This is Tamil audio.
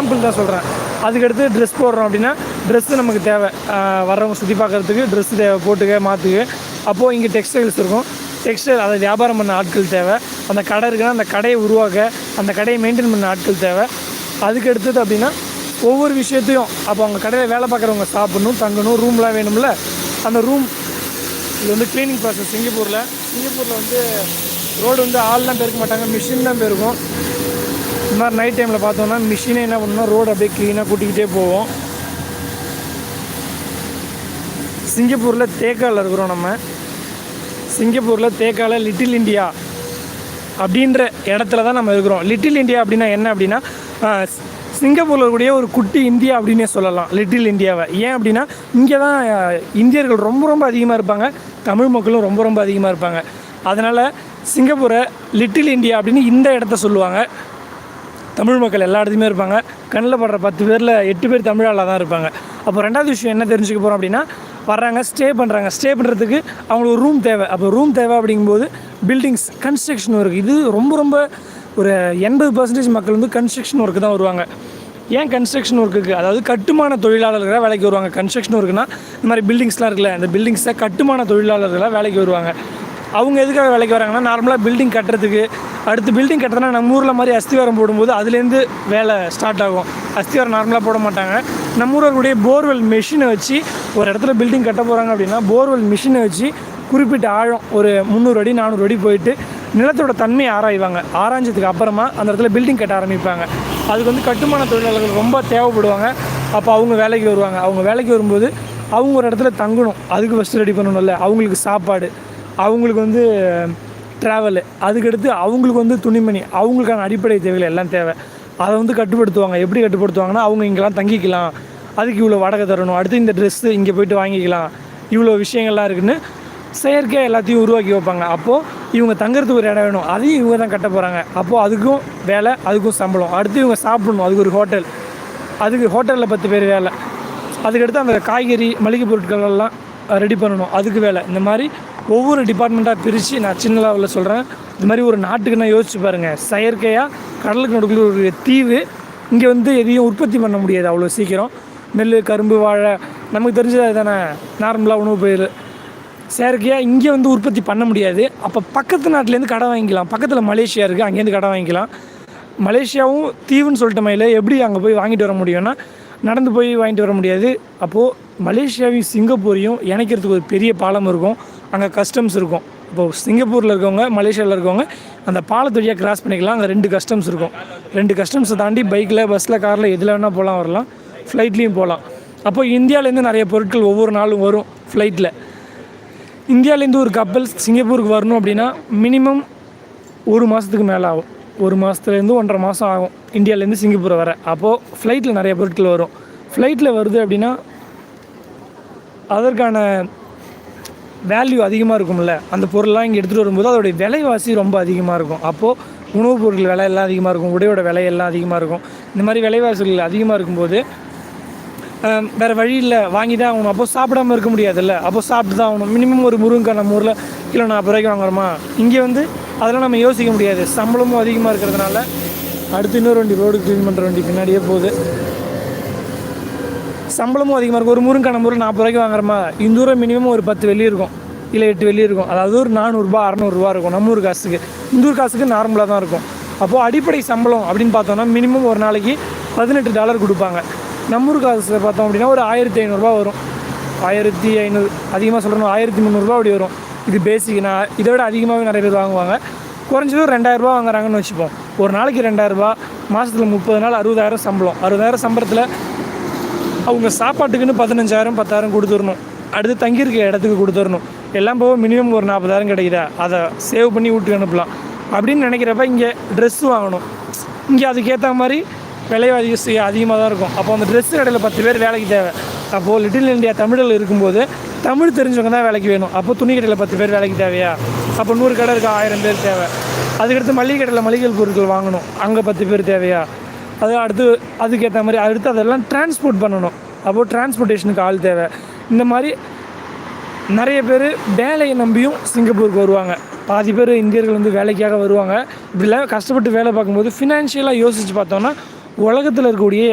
சாம்பிள் தான் சொல்கிறேன் அதுக்கடுத்து ட்ரெஸ் போடுறோம் அப்படின்னா ட்ரெஸ்ஸு நமக்கு தேவை. வர்றவங்க சுற்றி பார்க்குறதுக்கு ட்ரெஸ் தேவை போட்டுக்க மாற்றுக்க அப்போது இங்கே டெக்ஸ்டைல்ஸ் இருக்கும். டெக்ஸ்டைல் அதை வியாபாரம் பண்ண ஆட்கள் தேவை. அந்த கடை இருக்குன்னா அந்த கடையை உருவாக்க அந்த கடையை மெயின்டைன் பண்ண ஆட்கள் தேவை. அதுக்கு அடுத்தது அப்படின்னா ஒவ்வொரு விஷயத்தையும் அப்போ அவங்க கடையில் வேலை பார்க்குறவங்க சாப்பிடணும் தங்கணும் ரூம்லாம் வேணும்ல. அந்த ரூம் இது வந்து க்ளீனிங் ப்ராசஸ் சிங்கப்பூரில். சிங்கப்பூரில் வந்து ரோடு வந்து ஆள்லாம் பேருக்க மாட்டாங்க மிஷின் தான் போயிருக்கும் மாதிரி நைட் டைமில் பார்த்தோம்னா மிஷினே என்ன பண்ணணும் ரோடு அப்படியே க்ளீனாக கூட்டிக்கிட்டே போவோம். சிங்கப்பூரில் தேக்காவில் இருக்கிறோம் நம்ம. சிங்கப்பூரில் தேக்கால லிட்டில் இந்தியா அப்படின்ற இடத்துல தான் நம்ம இருக்கிறோம். லிட்டில் இந்தியா அப்படின்னா என்ன அப்படின்னா சிங்கப்பூரில் இருக்கக்கூடிய ஒரு குட்டி இந்தியா அப்படின்னே சொல்லலாம். லிட்டில் இந்தியாவை ஏன் அப்படின்னா இங்கே தான் இந்தியர்கள் ரொம்ப ரொம்ப அதிகமாக இருப்பாங்க. தமிழ் மக்களும் ரொம்ப ரொம்ப அதிகமாக இருப்பாங்க. அதனால் சிங்கப்பூரை லிட்டில் இந்தியா அப்படின்னு இந்த இடத்த சொல்லுவாங்க. தமிழ் மக்கள் எல்லா இடத்துலையுமே இருப்பாங்க. கண்ணில் படுற பத்து பேரில் எட்டு பேர் தமிழாளாக தான் இருப்பாங்க. அப்போ ரெண்டாவது விஷயம் என்ன தெரிஞ்சுக்க போகிறோம் அப்படின்னா வர்றாங்க ஸ்டே பண்ணுறாங்க ஸ்டே பண்ணுறதுக்கு அவங்களுக்கு ஒரு ரூம் தேவை. அப்போ ரூம் தேவை அப்படிங்கும்போது பில்டிங்ஸ் கன்ஸ்ட்ரக்ஷன் ஒர்க் இது ரொம்ப ரொம்ப ஒரு எண்பது பர்சன்டேஜ் மக்கள் வந்து கன்ஸ்ட்ரக்ஷன் ஒர்க்கு தான் வருவாங்க. ஏன் கன்ஸ்ட்ரக்ஷன் ஒர்க்குக்கு அதாவது கட்டுமான தொழிலாளர்களாக வேலைக்கு வருவாங்க. கன்ஸ்ட்ரக்ஷன் ஒர்க்குனா இந்த மாதிரி பில்டிங்ஸ்லாம் இருக்குல்ல இந்த பில்டிங்ஸை கட்டுமான தொழிலாளர்களாக வேலைக்கு வருவாங்க. அவங்க எதுக்காக வேலைக்கு வராங்கன்னா நார்மலாக பில்டிங் கட்டுறதுக்கு. அடுத்து பில்டிங் கட்டுறதுனா நம்ம ஊரில் மாதிரி அஸ்திவாரம் போடும்போது அதுலேருந்து வேலை ஸ்டார்ட் ஆகும். அஸ்திவாரம் நார்மலாக போட மாட்டாங்க. நம்ம ஊர்களுடைய போர்வெல் மிஷினை வச்சு ஒரு இடத்துல பில்டிங் கட்ட போகிறாங்க அப்படின்னா போர்வெல் மிஷினை வச்சு குறிப்பிட்ட ஆழம் ஒரு முந்நூறு அடி நானூறு அடி போயிட்டு நிலத்தோட தன்மையை ஆராய்வாங்க. ஆராய்ஞ்சதுக்கு அப்புறமா அந்த இடத்துல பில்டிங் கட்ட ஆரம்பிப்பாங்க. அதுக்கு வந்து கட்டுமான தொழிலாளர்கள் ரொம்ப தேவைப்படுவாங்க. அப்போ அவங்க வேலைக்கு வருவாங்க. அவங்க வேலைக்கு வரும்போது அவங்க ஒரு இடத்துல தங்கணும். அதுக்கு ஃபஸ்ட்டு ரெடி பண்ணணும்ல. அவங்களுக்கு சாப்பாடு. அவங்களுக்கு வந்து ட்ராவலு அதுக்கடுத்து அவங்களுக்கு வந்து துணிமணி. அவங்களுக்கான அடிப்படை தேவைகள் எல்லாம் தேவை. அதை வந்து கட்டுப்படுத்துவாங்க. எப்படி கட்டுப்படுத்துவாங்கன்னா அவங்க இங்கெல்லாம் தங்கிக்கலாம். அதுக்கு இவ்வளோ வாடகை தரணும். அடுத்து இந்த ட்ரெஸ்ஸு இங்கே போயிட்டு வாங்கிக்கலாம். இவ்வளோ விஷயங்கள்லாம் இருக்குதுன்னு செயற்கையாக எல்லாத்தையும் உருவாக்கி வைப்பாங்க. அப்போது இவங்க தங்குறதுக்கு ஒரு இடம் வேணும். அதையும் இவங்க தான் கட்ட போகிறாங்க அப்போது அதுக்கும் வேலை அதுக்கும் சம்பளம். அடுத்து இவங்க சாப்பிடணும். அதுக்கு ஒரு ஹோட்டல் அதுக்கு ஹோட்டலில் பத்து பேர் வேலை. அதுக்கடுத்து அந்த காய்கறி மளிகை பொருட்கள் எல்லாம் ரெடி பண்ணணும். அதுக்கு வேலை. இந்த மாதிரி ஒவ்வொரு டிபார்ட்மெண்ட்டாக பிரித்து நான் சின்ன லெவலில் சொல்கிறேன் இந்த மாதிரி ஒரு நாட்டுக்கு நான் யோசிச்சு பாருங்கள் செயற்கையாக கடலுக்கு நடுக்குள்ள ஒரு தீவு இங்கே வந்து எதையும் உற்பத்தி பண்ண முடியாது அவ்வளோ சீக்கிரம். நெல் கரும்பு வாழை. நமக்கு தெரிஞ்சது தானே நார்மலாக உணவு பயிர் செயற்கையாக இங்கே வந்து உற்பத்தி பண்ண முடியாது. அப்போ பக்கத்து நாட்டிலேருந்து கடை வாங்கிக்கலாம். பக்கத்தில் மலேசியா இருக்குது அங்கேருந்து கடை வாங்கிக்கலாம். மலேசியாவும் தீவுன்னு சொல்லிட்ட மயில எப்படி அங்கே போய் வாங்கிட்டு வர முடியும்னா நடந்து போய் வாங்கிட்டு வர முடியாது. அப்போது மலேசியாவையும் சிங்கப்பூரையும் இணைக்கிறதுக்கு ஒரு பெரிய பாலம் இருக்கும். அங்கே கஸ்டம்ஸ் இருக்கும். இப்போது சிங்கப்பூரில் இருக்கவங்க மலேசியாவில் இருக்கவங்க அந்த பாலத்து வழியாக கிராஸ் பண்ணிக்கலாம். அங்கே ரெண்டு கஸ்டம்ஸ் இருக்கும். ரெண்டு கஸ்டம்ஸை தாண்டி பைக்கில் பஸ்ஸில் காரில் எதில் வேணால் போகலாம் வரலாம். ஃப்ளைட்லேயும் போகலாம் அப்போ இந்தியாவிலேருந்து நிறைய பொருட்கள் ஒவ்வொரு நாளும் வரும் ஃப்ளைட்டில் இந்தியாவிலேருந்து ஒரு கப்பல் சிங்கப்பூருக்கு வரணும் அப்படின்னா மினிமம் ஒரு மாதத்துக்கு மேலே ஆகும். ஒரு மாதத்துலேருந்து ஒன்றரை மாதம் ஆகும். இந்தியாவிலேருந்து சிங்கப்பூர் வர. அப்போது ஃப்ளைட்டில் நிறைய பொருட்கள் வரும். ஃப்ளைட்டில் வருது அப்படின்னா அதற்கான வேல்யூ அதிகமாக இருக்கும்ல. அந்த பொருள்லாம் இங்கே எடுத்துகிட்டு வரும்போது அதோடைய விலைவாசி ரொம்ப அதிகமாக இருக்கும். அப்போது உணவுப் பொருட்கள் விலை எல்லாம் அதிகமாக இருக்கும். உடையோட விலையெல்லாம் அதிகமாக இருக்கும். இந்த மாதிரி விலைவாசிகள் அதிகமாக இருக்கும்போது வேறு வழி இல்லை. வாங்கி தான் ஆகணும். அப்போது சாப்பிடாம இருக்க முடியாதுல்ல. அப்போ சாப்பிட்டு தான் ஆகணும். மினிமம் ஒரு முருங்கக்காய் நம்ம ஊரில் கிலோ நாற்பது ரூபாய்க்கு வாங்குறோமா? இங்கே வந்து அதெல்லாம் நம்ம யோசிக்க முடியாது. சம்பளமும் அதிகமாக இருக்கிறதுனால அடுத்து இன்னொரு வண்டி ரோடு க்ளீன் பண்ணுற வண்டி பின்னாடியே போகுது. சம்பளமும் அதிகமாக இருக்கும். ஒரு முருங்கக்காய் நம்ம ஊரில் நாற்பது ரூபாய்க்கு வாங்குறோமா? இந்த தூரம் மினிமம் ஒரு பத்து வெள்ளி இருக்கும். இல்லை எட்டு வெள்ளி இருக்கும். அதாவது ஒரு நானூறுரூபா அறநூறுரூவா இருக்கும் நம்ம ஊர் காசுக்கு. இந்த ஊர் காசுக்கு நார்மலாக தான் இருக்கும். அப்போது அடிப்படை சம்பளம் அப்படின்னு பார்த்தோம்னா மினிமம் ஒரு நாளைக்கு பதினெட்டு டாலர் கொடுப்பாங்க. நம்ம ஊர் காசில் பார்த்தோம் அப்படின்னா ஒரு ஆயிரத்தி ஐநூறுரூவா வரும். ஆயிரத்தி ஐநூறு அதிகமாக சொல்கிறோம் ஆயிரத்தி முந்நூறுரூவா அப்படி வரும். இது பேசிக் நான் இதை விட அதிகமாகவே நிறைய பேர் வாங்குவாங்க. குறைஞ்சது ஒரு ரெண்டாயிரரூபா வாங்குறாங்கன்னு வச்சுப்போம். ஒரு நாளைக்கு ரெண்டாயிரரூபா மாதத்தில் முப்பது நாள் அறுபதாயிரம் சம்பளம். அறுபதாயிரம் சம்பளத்தில் அவங்க சாப்பாட்டுக்குன்னு பதினஞ்சாயிரம் பத்தாயிரம் கொடுத்துடணும். அடுத்து தங்கியிருக்க இடத்துக்கு கொடுத்துடணும். எல்லாம் போக மினிமம் ஒரு நாற்பதாயிரம் கிடைக்குதா? அதை சேவ் பண்ணி வீட்டுக்கு அனுப்பலாம். அப்படின்னு நினைக்கிறப்ப இங்கே ட்ரெஸ் வாங்கணும். இங்கே அதுக்கேற்ற மாதிரி விலைவாசி அதிகமாக தான் இருக்கும். அப்போ அந்த ட்ரெஸ் கடையில் பத்து பேர் வேலைக்கு தேவை. அப்போது லிட்டில் இந்தியா தமிழில் இருக்கும்போது தமிழ் தெரிஞ்சவங்க தான் வேலைக்கு வேணும். அப்போ துணி கடையில் பத்து பேர் வேலைக்கு தேவையா? அப்போ நூறு கடை இருக்கா? ஆயிரம் பேர் தேவை. அதுக்கடுத்து மளிகை கடையில் மளிகை பொருட்கள் வாங்கணும். அங்கே பத்து பேர் தேவையா? அது அடுத்து அதுக்கேற்ற மாதிரி அடுத்து அதெல்லாம் டிரான்ஸ்போர்ட் பண்ணணும். அப்போது டிரான்ஸ்போர்ட்டேஷனுக்கு ஆள் தேவை. இந்த மாதிரி நிறைய பேர் வேலையை நம்பியும் சிங்கப்பூருக்கு வருவாங்க. பாதி பேர் இந்தியர்கள் வந்து வேலைக்காக வருவாங்க. இப்படிலாம் கஷ்டப்பட்டு வேலை பார்க்கும்போது ஃபினான்ஷியலாக யோசித்து பார்த்தோன்னா உலகத்தில் இருக்கக்கூடிய